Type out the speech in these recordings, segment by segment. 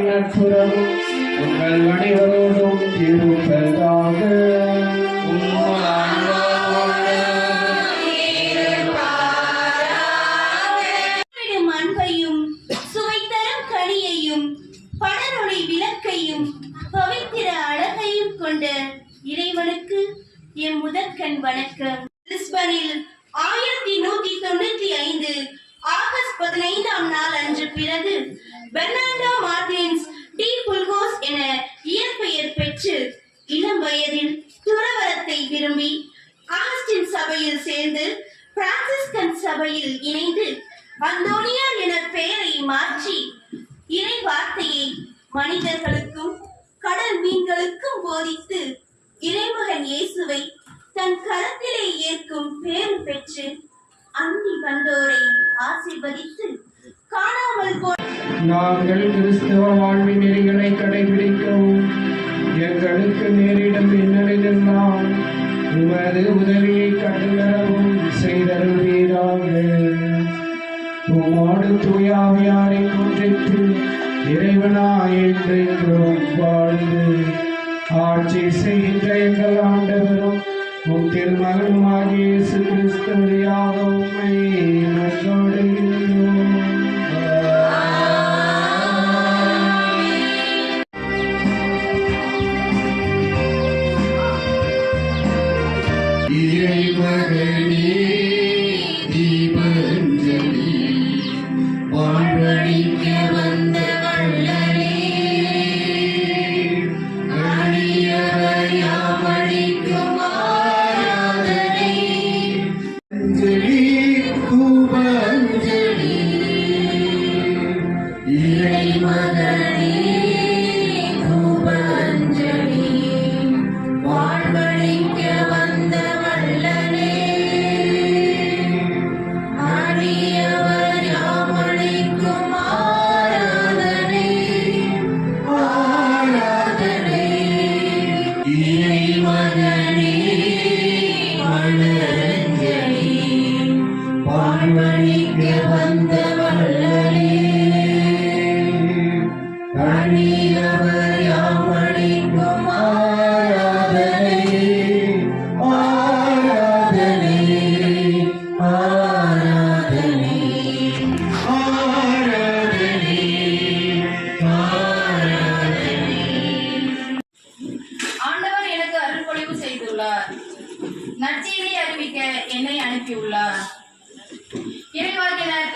நட்புறவும் உங்கள் அனைவரோடும் இருப்பதாக அன்பையும் சுவைத்தரும் கனியையும் படரொளி விளக்கையும் பவித்திர அழகையும் கொண்ட இறைவனுக்கு எம் முதற்கண் வணக்கம். லிஸ்பனில் ஆயிரத்தி நூத்தி தொண்ணூத்தி ஐந்து ஆகஸ்ட் பதினைந்தாம் நாள் அன்று பிறகு பெர்னாண்டோ மார்டின்ஸ் டி புல்கோஸ் என இயற்பெயர் பெற்று இளம் வயதில் துறவரத்தை விரும்பி ஆகஸ்டின் சபையில் சேர்ந்து பிரான்சிஸ்கன் சபையில் இணைந்து அந்தோனியார் என பெயரை மாற்றி இறை வார்த்தையை மனிதர்களுக்கும் கடல் மீன்களுக்கும் போதித்து இறைமகன் இயேசுவை தன் கரத்திலே ஏற்கும் பேறு பெற்று அன்னி வந்தோரை ஆசீர்வதித்து காணாமல் போ நாங்கள் கிறிஸ்தவ வாழ்வின் நெறிகளை கடைபிடிக்கவும் எங்களுக்கு நேரிடும் இன்னலிலெல்லாம் உமது உதவியை கண்டுவரவும் செய்தருவீராக உமாடு தூயாவியாரை ஒன்றிற்கு இறைவனாய் வாழ்ந்து ஆட்சி செய்கின்ற எங்கள் ஆண்டவரும் உம் திருமகனுமாகிய இயேசு கிறிஸ்து வழியாக உம்மை இறைமகனே தீபஞ்சலி வந்த வள்ளலே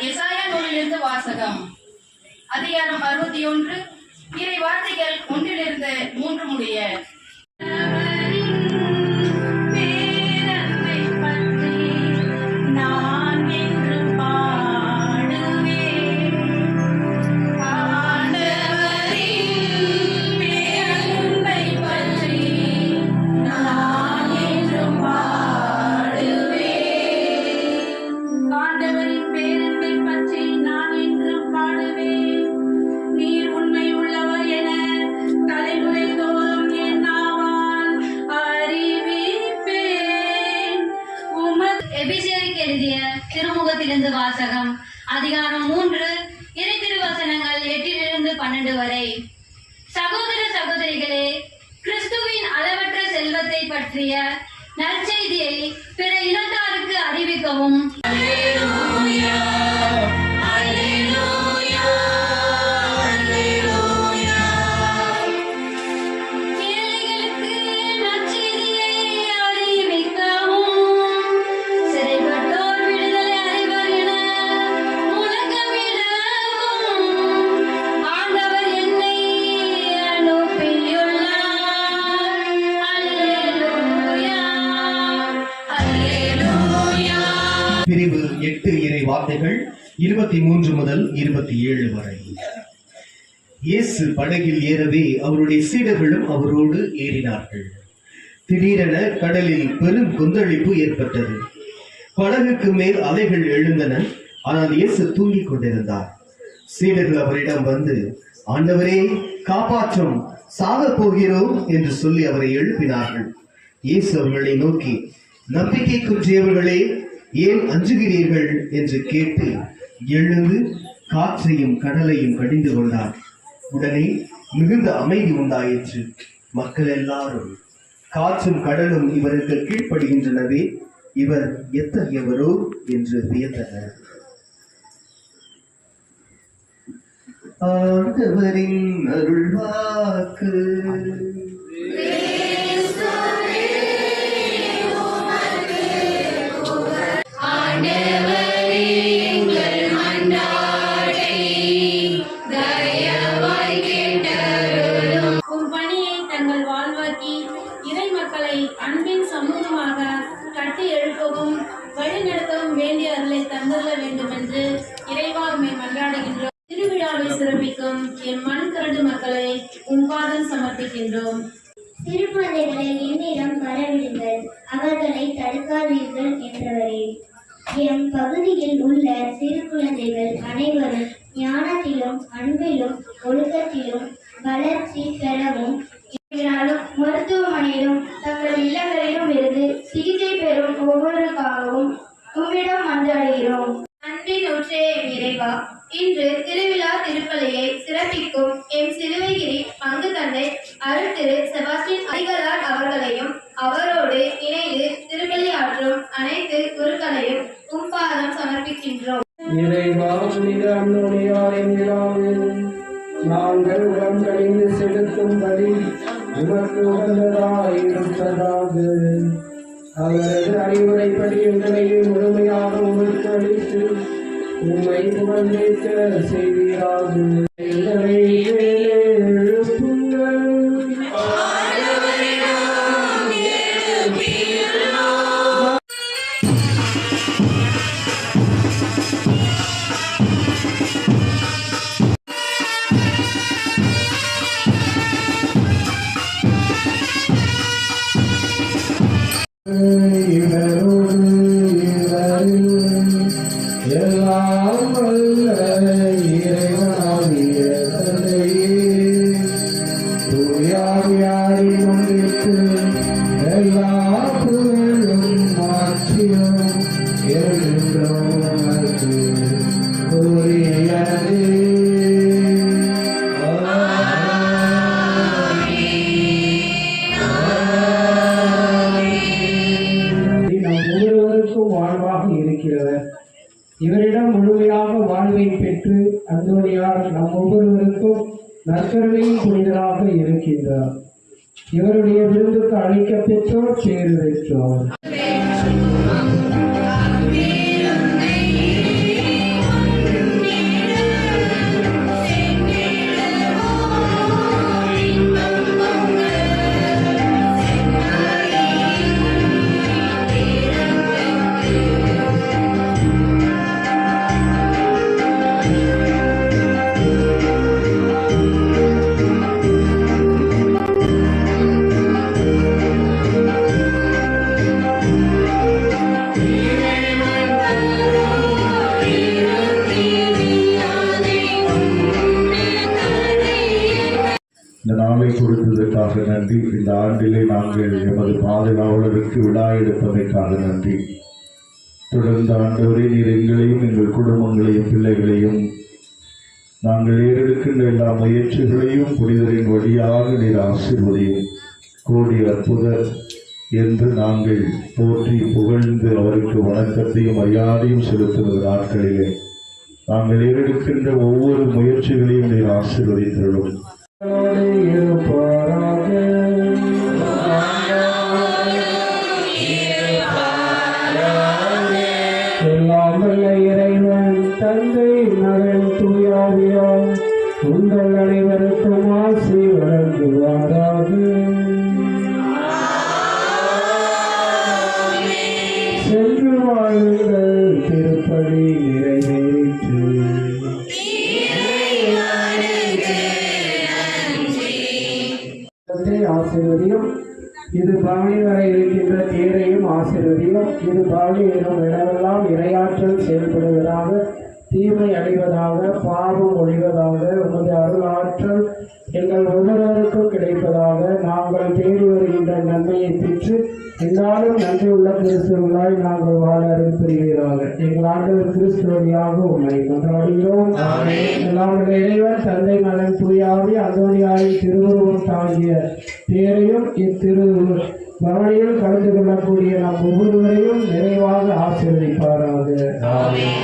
எசாயா நூலிலிருந்து வாசகம். அதிகாரம் அறுபத்தி ஒன்று. இறை வார்த்தைகள் ஒன்றிலிருந்து மூன்று முடிய. திருமுகத்திலிருந்து வாசகம். அதிகாரம் மூன்று இறை திருவசனங்கள் எட்டிலிருந்து பன்னெண்டு வரை. சகோதர சகோதரிகளே கிறிஸ்துவின் அளவற்ற செல்வத்தை பற்றிய நற்செய்தியை பிற இனத்தாருக்கு அறிவிக்கவும். பிரிவு எட்டு இறை வார்த்தைகள் இருபத்தி மூன்று முதல் இருபத்தி ஏழு வரை. இயேசு படகில் ஏறவே அவருடைய சீடர்களும் அவரோடு ஏறினார்கள். திடீரென கடலில் பெரும் கொந்தளிப்பு ஏற்பட்டது. படகுக்கு மேல் அலைகள் எழுந்தன. ஆனால் இயேசு தூங்கிக் கொண்டிருந்தார். சீடர்கள் அவரிடம் வந்து ஆண்டவரே காப்பாற்றும் சாகப் போகிறோம் என்று சொல்லி அவரை எழுப்பினார்கள். இயேசு அவர்களை நோக்கி நம்பிக்கை குன்றியவர்களே ஏன் அஞ்சுகிறீர்கள் என்று கேட்டு எழுந்து காற்றையும் கடலையும் கடிந்து கொண்டார். உடனே மிகுந்த அமைதி உண்டாயிற்று. மக்கள் எல்லாரும் காற்றும் கடலும் இவருக்கு கீழ்ப்படுகின்றனவே இவர் எத்தகையவரோ என்று வியந்தனர். ஆண்டவரின் அருள்வாக்கு. தடுக்காதீர்கள் என்றவரே. எம் பகுதியில் உள்ள சிறு குழந்தைகள் அனைவரும் ஞானத்திலும் அன்பிலும் ஒழுக்கத்திலும் வளர்ச்சி பெறவும் மருத்துவமனையிலும் தங்கள் இல்லங்களிலும் இருந்து சிகிச்சை பெறும் ஒவ்வொருக்காகவும் உம்மிடம் மன்றாடுகிறோம். அன்பின் ஊற்றே இறைவா இன்று திருவிழா திருப்பலியை சிறப்பிக்கும் எம் சிறுவைகிரி பங்கு தந்தை அருள் திரு செபாஸ்டின் அதிகளார் அவர்களையும் உகந்ததாயிருப்பதாக அவரது அறிவுரைப்படி எங்களையும் முழுமையாக உமக்கு அளித்து உண்மை புகழ்ந்தேற்ற செய்வீராக எங்களை வாழ்வை பெற்று அந்தோனியார் நம் ஒவ்வொருவருக்கும் நற்கருணையும் புனிதராக இருக்கின்றார். இவருடைய விருந்துக்கு அழைக்கப்பெற்றோர் பெற்றோர் பேறு பெற்றோர் கொடுத்ததற்காக நன்றி. இந்த ஆண்டிலே நாங்கள் எமது பாதுகாவலருக்கு விழா எடுப்பதற்காக நன்றி. தொடர்ந்து ஆண்டவரே நீர் எங்களையும் எங்கள் குடும்பங்களையும் பிள்ளைகளையும் நாங்கள் ஏறெடுக்கின்ற எல்லா முயற்சிகளையும் புனிதரின் வழியாக நீர் ஆசீர்வதியும். கோடி அற்புதர் என்று நாங்கள் போற்றி புகழ்ந்து அவருக்கு வணக்கத்தையும் மரியாதையும் செலுத்துகிற நாட்களிலே. நாங்கள் ஏறெடுக்கின்ற ஒவ்வொரு முயற்சிகளையும் நீர் ஆசீர்வதித்தருளும். உங்கள் அனைவருக்கும் ஆசை வழங்குவாராக தந்தை ஆசீர்வதியும் இது பவனி வரை இருக்கின்ற தேரையும் ஆசீர்வதியும் இது பவனி எனும் இடமெல்லாம் இரையாற்றல் செயல்படுவதாக தீமை அடைவதாக பாவம் ஒழிவதாக உமது அருள் ஆற்றல் எங்கள் ஒவ்வொருவருக்கும் கிடைப்பதாக நாங்கள் தேடி வருகின்ற நன்மையை பெற்று என்னாலும் நன்றியுள்ள கிறிஸ்துவர்களாய் நாங்கள் வாழ புரிவீராக எங்கள் ஆண்டவர் கிறிஸ்து வழியாக உண்மை கொண்டாடுகிறோம் வல்ல இறைவன் தந்தை மகன் தூயாவி அந்தோனியாவின் திருவுருவம் தாங்கிய பேரையும் இத்திரு பவனியில் கலந்து கொள்ளக்கூடிய நம் ஒவ்வொருவரையும் நிறைவாக ஆசீர்வதிப்பாராக. ஆமென்.